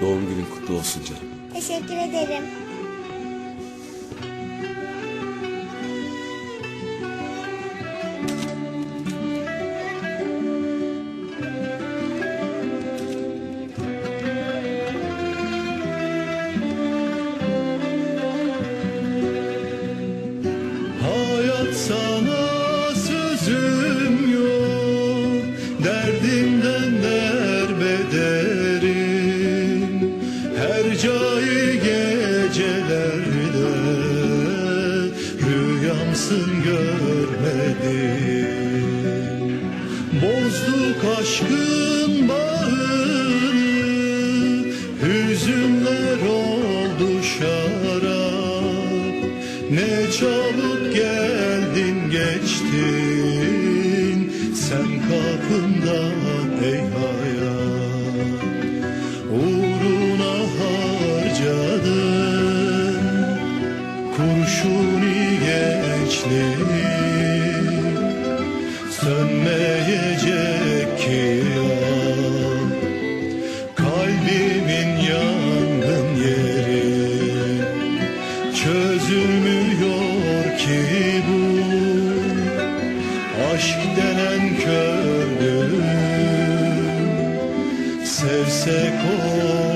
Doğum günün kutlu olsun canım. Teşekkür ederim. Rüyamsın görmedim. Bozduk aşkın bağını Hüzünler oldu şarap. Ne çabuk geldin geçtin. Sen kapımda Kurşuni gençliği Sönmeyecek ki ya Kalbimin yangın yeri. Çözülmüyor ki bu. Aşk denen kördür Sevsek o